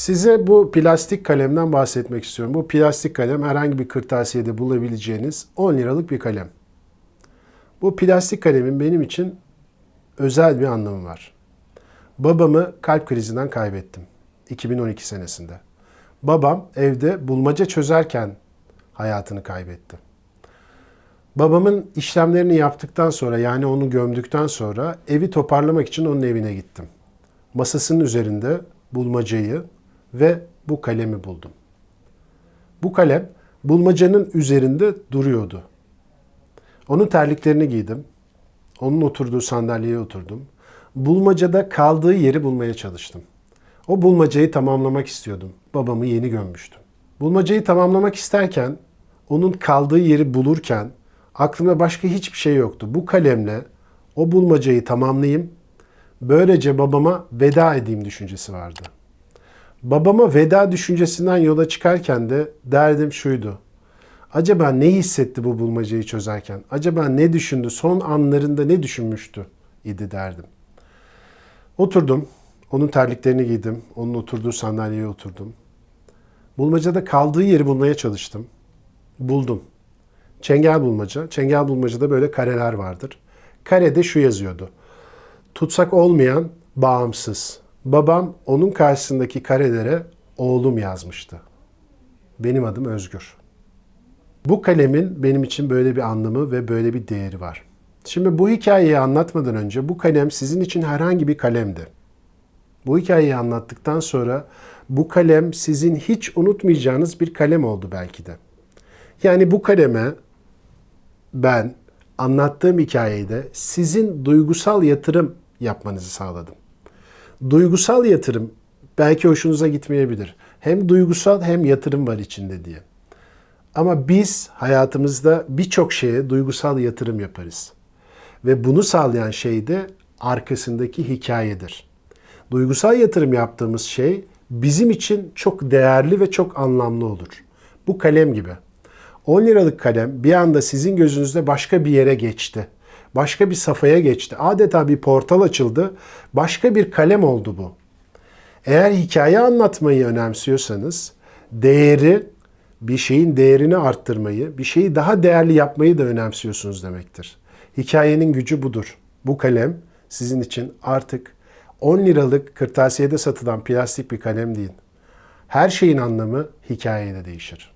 Size bu plastik kalemden bahsetmek istiyorum. Bu plastik kalem herhangi bir kırtasiyede bulabileceğiniz 10 liralık bir kalem. Bu plastik kalemin benim için özel bir anlamı var. Babamı kalp krizinden kaybettim 2012 senesinde. Babam evde bulmaca çözerken hayatını kaybetti. Babamın işlemlerini yaptıktan sonra yani onu gömdükten sonra evi toparlamak için onun evine gittim. Masasının üzerinde bulmacayı ve bu kalemi buldum. Bu kalem bulmacanın üzerinde duruyordu. Onun terliklerini giydim. Onun oturduğu sandalyeye oturdum. Bulmacada kaldığı yeri bulmaya çalıştım. O bulmacayı tamamlamak istiyordum. Babamı yeni gömmüştüm. Bulmacayı tamamlamak isterken, onun kaldığı yeri bulurken aklımda başka hiçbir şey yoktu. Bu kalemle o bulmacayı tamamlayayım, böylece babama veda edeyim düşüncesi vardı. Babama veda düşüncesinden yola çıkarken de derdim şuydu. Acaba ne hissetti bu bulmacayı çözerken? Acaba ne düşündü? Son anlarında ne düşünmüştü? idi derdim. Oturdum. Onun terliklerini giydim. Onun oturduğu sandalyeye oturdum. Bulmacada kaldığı yeri bulmaya çalıştım. Buldum. Çengel bulmaca. Çengel bulmacada böyle kareler vardır. Karede şu yazıyordu. Tutsak olmayan bağımsız. Babam onun karşısındaki karelere oğlum yazmıştı. Benim adım Özgür. Bu kalemin benim için böyle bir anlamı ve böyle bir değeri var. Şimdi bu hikayeyi anlatmadan önce bu kalem sizin için herhangi bir kalemdi. Bu hikayeyi anlattıktan sonra bu kalem sizin hiç unutmayacağınız bir kalem oldu belki de. Yani bu kaleme ben anlattığım hikayede sizin duygusal yatırım yapmanızı sağladım. Duygusal yatırım belki hoşunuza gitmeyebilir. Hem duygusal hem yatırım var içinde diye. Ama biz hayatımızda birçok şeye duygusal yatırım yaparız. Ve bunu sağlayan şey de arkasındaki hikayedir. Duygusal yatırım yaptığımız şey bizim için çok değerli ve çok anlamlı olur. Bu kalem gibi. 10 liralık kalem bir anda sizin gözünüzde başka bir yere geçti. Başka bir safhaya geçti. Adeta bir portal açıldı. Başka bir kalem oldu bu. Eğer hikaye anlatmayı önemsiyorsanız değeri bir şeyin değerini arttırmayı, bir şeyi daha değerli yapmayı da önemsiyorsunuz demektir. Hikayenin gücü budur. Bu kalem sizin için artık 10 liralık kırtasiyede satılan plastik bir kalem değil. Her şeyin anlamı hikayede değişir.